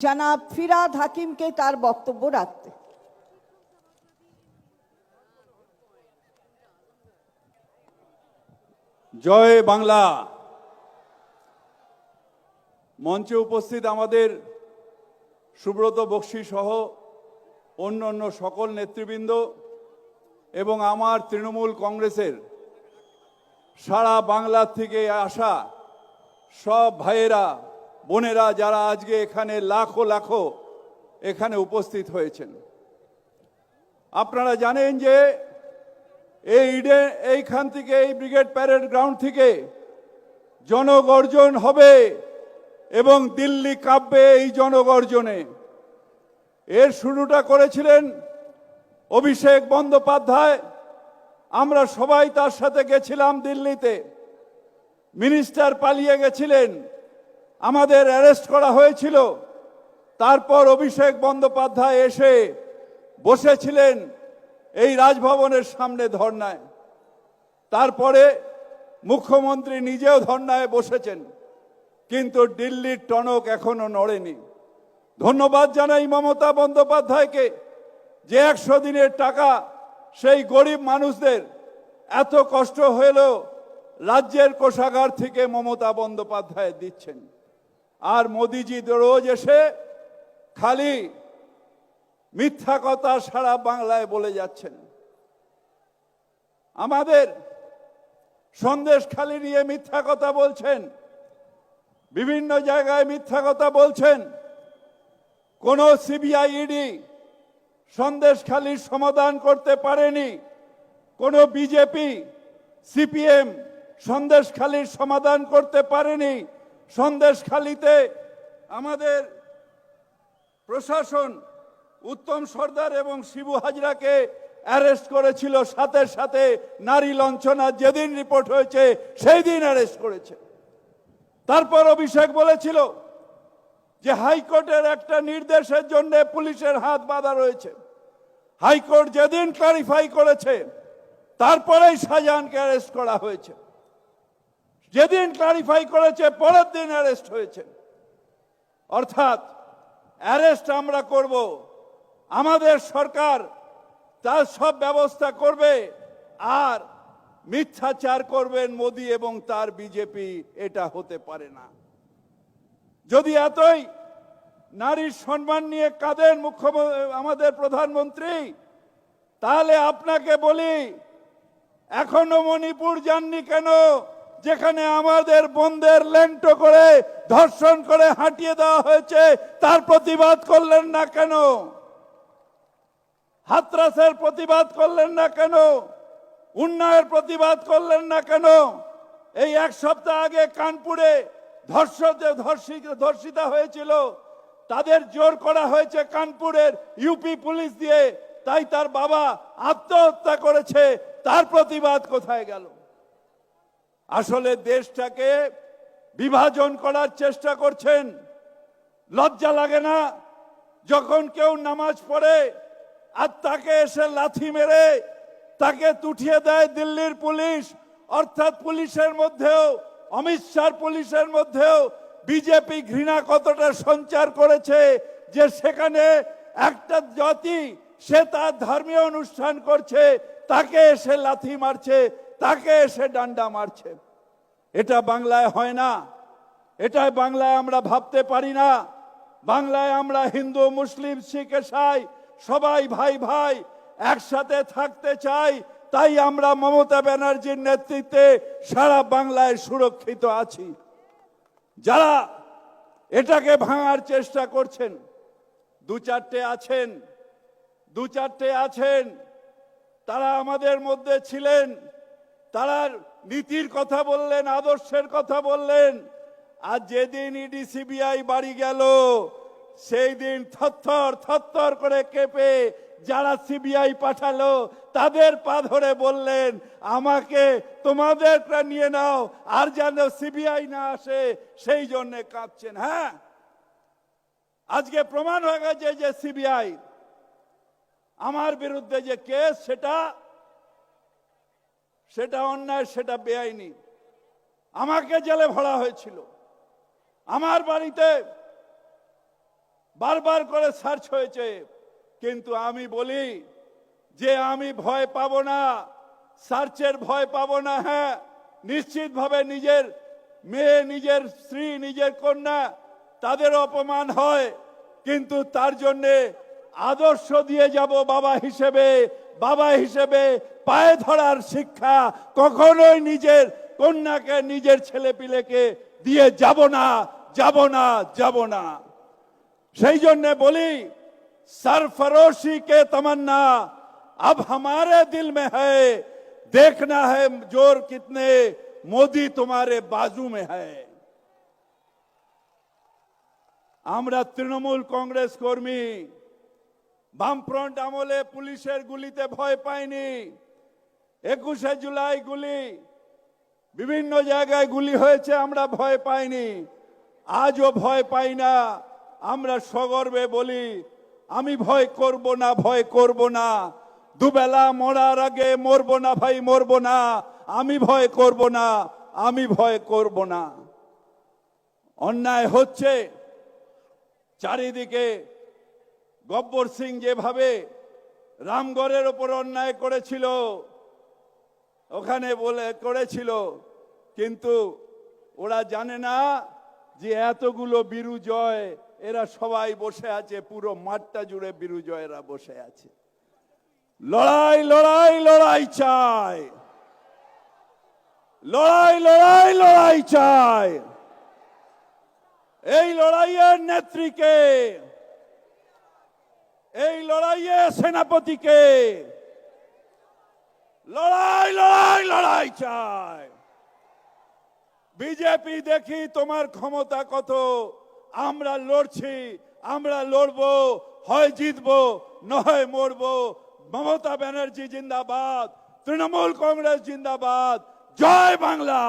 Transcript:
জানাব ফিরাদ হাকিমকে তার বক্তব্য রাখতে। জয় বাংলা। মঞ্চে উপস্থিত আমাদের সুব্রত বক্সি সহ অন্য অন্য সকল নেতৃবৃন্দ এবং আমার তৃণমূল কংগ্রেসের সারা বাংলা থেকে আসা সব ভাইয়েরা বোনেরা যারা আজকে এখানে লাখো লাখো এখানে উপস্থিত হয়েছেন, আপনারা জানেন যে এই ইডে, এইখান থেকে, এই ব্রিগেড প্যারেড গ্রাউন্ড থেকে জনগর্জন হবে এবং দিল্লি কাঁপবে এই জনগর্জনে। এর শুরুটা করেছিলেন অভিষেক বন্দ্যোপাধ্যায়। আমরা সবাই তার সাথে গেছিলাম দিল্লিতে। মিনিস্টার পালিয়ে গেছিলেন। আমাদের অ্যারেস্ট করা হয়েছিল। তারপর অভিষেক বন্দ্যোপাধ্যায় এসে বসেছিলেন এই রাজভবনের সামনে ধর্নায়। তারপরে মুখ্যমন্ত্রী নিজেও ধর্নায় বসেছেন, কিন্তু দিল্লির টনক এখনও নড়েনি। ধন্যবাদ জানাই মমতা বন্দ্যোপাধ্যায়কে যে একশো দিনের টাকা সেই গরিব মানুষদের এত কষ্ট হলেও রাজ্যের কোষাগার থেকে মমতা বন্দ্যোপাধ্যায় দিচ্ছেন। আর মোদিজি রোজ এসে খালি মিথ্যা কথা সারা বাংলায় বলে যাচ্ছেন। আমাদের সন্দেশ খালি নিয়ে মিথ্যা কথা বলছেন, বিভিন্ন জায়গায় মিথ্যা কথা বলছেন, কোন সিবিআই ইডি সন্দেশ খালির সমাধান করতে পারেনি, কোন বিজেপি, সিপিএম সন্দেশ খালির সমাধান করতে পারেনি সন্দেশ খালিতে আমাদের প্রশাসন উত্তম সর্দার এবং শিবু হাজরাকে অ্যারেস্ট করেছিল। সাথে সাথে নারী লঞ্চনা যেদিন রিপোর্ট হয়েছে সেই দিন অ্যারেস্ট করেছে। তারপর অভিষেক বলেছিল যে হাইকোর্টের একটা নির্দেশের জন্য পুলিশের হাত বাঁধা রয়েছে। হাইকোর্ট যেদিন ক্লারিফাই করেছে, তারপরেই শাহজাহানকে অ্যারেস্ট করা হয়েছে। যেদিন ক্লারিফাই করেছে, পরের দিন অ্যারেস্ট হয়েছে। অর্থাৎ অ্যারেস্ট আমরা করব। আমাদের সরকার তার সব ব্যবস্থা করবে আর মিথ্যাচার করবেন মোদি এবং তার বিজেপি এটা হতে পারে না। যদি এতই নারীর সম্মান নিয়ে কাঁদেন মুখ্যমন্ত্রী আমাদের প্রধানমন্ত্রী, তাহলে আপনাকে বলি, এখনও মণিপুর যাননি কেন? যেখানে আমাদের বন্ধের ল্যাংটো করে ধর্ষণ করে হাঁটিয়ে দেওয়া হয়েছে, তার প্রতিবাদ করলেন না কেন? হাতরাসের প্রতিবাদ করলেন না কেন? উন্নয়ের প্রতিবাদ করলেন না কেন? এই এক সপ্তাহ আগে কানপুরে ধর্ষিতা হয়েছিল। তাদের জোর করা হয়েছে কানপুরের ইউপি পুলিশ দিয়ে। তাই তার বাবা আত্মহত্যা করেছে। তার প্রতিবাদ কোথায় গেল? আসলে দেশটাকে বিভাজন করার চেষ্টা করছেন। লজ্জা লাগে না, যখন কেউ নামাজ পড়ে আর তাকে এসে লাথি মেরে তাকে তুঠিয়ে দেয় দিল্লির পুলিশ, অর্থাৎ পুলিশের মধ্যেও, অমিত শাহ পুলিশের মধ্যেও বিজেপি ঘৃণা কতটা সঞ্চার করেছে যে সেখানে একটা জাতি, সে তার ধর্মীয় অনুষ্ঠান করছে, তাকে এসে লাথি মারছে। তাকে এসে ডান্ডা মারছে। এটা বাংলায় হয় না। এটা বাংলায় আমরা ভাবতে পারি না। বাংলায় আমরা হিন্দু, মুসলিম, শিখ ইসাই সবাই ভাই ভাই একসাথে থাকতে চাই। তাই আমরা মমতা ব্যানার্জির নেতৃত্বে সারা বাংলায় সুরক্ষিত আছি। যারা এটাকে ভাঙার চেষ্টা করছেন, দু চারটে আছেন, দু চারটে আছেন, তারা আমাদের মধ্যে ছিলেন। তারা নীতির কথা বললেন, আদর্শের কথা বললেন। আর যেদিন ইডি সিবিআই বাড়ি গেল, সেই দিন থরথর থরথর করে কেঁপে যারা সিবিআই পাঠালো, তাদের পা ধরে বললেন, আমাকে তোমাদেরটা নিয়ে নাও, আর যেন সিবিআই না আসে, সেই জন্য কাঁদছেন। হ্যাঁ? আজকে প্রমাণ হয়ে গেছে যে সিবিআই, আমার বিরুদ্ধে যে কেস, সেটা সেটা অন্যায়, সেটা বেআইনি। আমাকে জেলে ভরা হয়েছিল। আমার বাড়িতে বারবার করে সার্চ হয়েছে, কিন্তু আমি বলি যে আমি ভয় পাবো না, সার্চের ভয় পাবো না হ্যাঁ নিশ্চিতভাবে নিজের মেয়ে, নিজের স্ত্রী, নিজের কন্যা, তাদের অপমান হয়, কিন্তু তার জন্যে আদর্শ দিয়ে যাব বাবা হিসেবে বাবা হিসেবে পায়ে ধরার শিক্ষা কখনোই নিজের কন্যাকে নিজের ছেলে পিলেকে দিয়ে যাব না যাব না যাব না সেই জন্য বলি सरफरोशी के तमन्ना अब हमारे दिल में है देखना है जोर कितने मोदी तुम्हारे बाजू में है আমরা তৃণমূল কংগ্রেস কর্মী বামফ্রন্ট আমলে পুলিশের গুলিতে ভয় পাইনি একুশে জুলাই গুলি, বিভিন্ন জায়গায় গুলি হয়েছে, আমরা ভয় পাইনি। আজও ভয় পাই না, আমরা সগর্বে বলি, আমি ভয় করব না, ভয় করব না। দুবেলা মরার আগে মরবো না ভাই, মরবো না। আমি ভয় করব না, আমি ভয় করব না। অন্যায় হচ্ছে, চারিদিকে গব্বর সিং যেভাবে রামগড়ের ওপর অন্যায় করেছিল, ওখানে বলে করেছিল, কিন্তু ওরা জানে না যে এতগুলো বিরুজয়, এরা সবাই বসে আছে, পুরো মাঠটা জুড়ে বিরুজয়েরা বসে আছে। লড়াই লড়াই লড়াই চাই। লড়াই লড়াই লড়াই চাই। এই লড়াইয়ের নেত্রীকে এই লড়াইয়ের সেনাপতিকে লড়াই লড়াই লড়াই চাই। বিজেপি দেখি তোমার ক্ষমতা কত, আমরা লড়ছি, আমরা লড়বো, হয় জিতবো, নয় মরবো। মমতা ব্যানার্জি জিন্দাবাদ, তৃণমূল কংগ্রেস জিন্দাবাদ। জয় বাংলা!